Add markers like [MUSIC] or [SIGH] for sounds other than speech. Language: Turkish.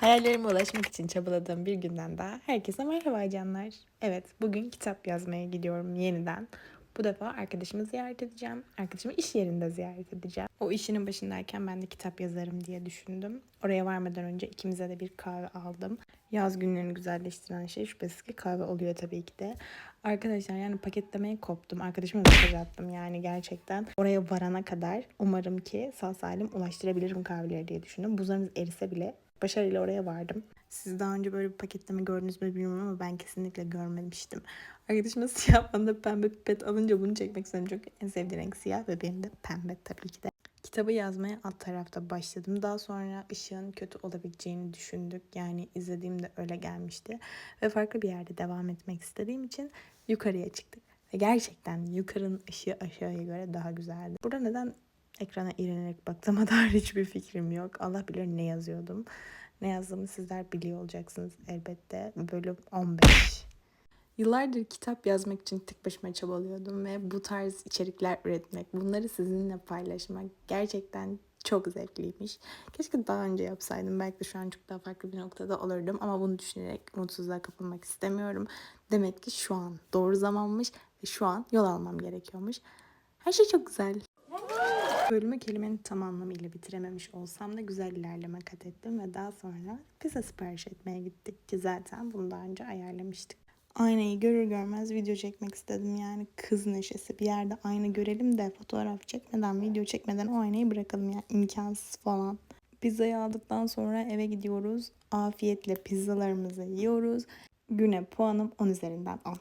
Hayallerime ulaşmak için çabaladığım bir günden daha herkese merhaba canlar. Evet, bugün kitap yazmaya gidiyorum yeniden. Bu defa arkadaşımı ziyaret edeceğim. Arkadaşımı iş yerinde ziyaret edeceğim. O işinin başındayken ben de kitap yazarım diye düşündüm. Oraya varmadan önce ikimize de bir kahve aldım. Yaz günlerini güzelleştiren şey şüphesiz ki kahve oluyor tabii ki de. Arkadaşlar yani paketlemeye koptum. Arkadaşıma mesaj attım yani gerçekten. Oraya varana kadar umarım ki sağ salim ulaştırabilirim kahveleri diye düşündüm. Buzlarımız erise bile başarıyla oraya vardım. Siz daha önce böyle bir paketleme gördünüz mü bilmiyorum ama ben kesinlikle görmemiştim. Arkadaşıma [LAUGHS] siyah bana pembe pipet alınca bunu çekmek istedim. Çünkü en sevdiğim renk siyah ve benim de pembe tabii ki de. Kitabı yazmaya alt tarafta başladım. Daha sonra ışığın kötü olabileceğini düşündük. Yani izlediğimde öyle gelmişti. Ve farklı bir yerde devam etmek istediğim için yukarıya çıktık. Ve gerçekten yukarının ışığı aşağıya göre daha güzeldi. Burada neden ekrana iğrenerek baktığıma [LAUGHS] dair hiçbir fikrim yok. Allah bilir ne yazıyordum. Ne yazdığımı sizler biliyor olacaksınız elbette. Bölüm 15. Yıllardır kitap yazmak için tek başıma çabalıyordum ve bu tarz içerikler üretmek, bunları sizinle paylaşmak gerçekten çok zevkliymiş. Keşke daha önce yapsaydım. Belki şu an çok daha farklı bir noktada olurdum ama bunu düşünerek umutsuzluğa kapılmak istemiyorum. Demek ki şu an doğru zamanmış ve şu an yol almam gerekiyormuş. Her şey çok güzel. Bölümü kelimenin tam anlamıyla bitirememiş olsam da güzel ilerleme kat ettim ve daha sonra pizza sipariş etmeye gittik ki zaten bunu daha önce ayarlamıştık. Aynayı görür görmez video çekmek istedim yani kız neşesi bir yerde ayna görelim de fotoğraf çekmeden video çekmeden o aynayı bırakalım yani imkansız falan. Pizzayı aldıktan sonra eve gidiyoruz. Afiyetle pizzalarımızı yiyoruz. Güne puanım 10 üzerinden 10.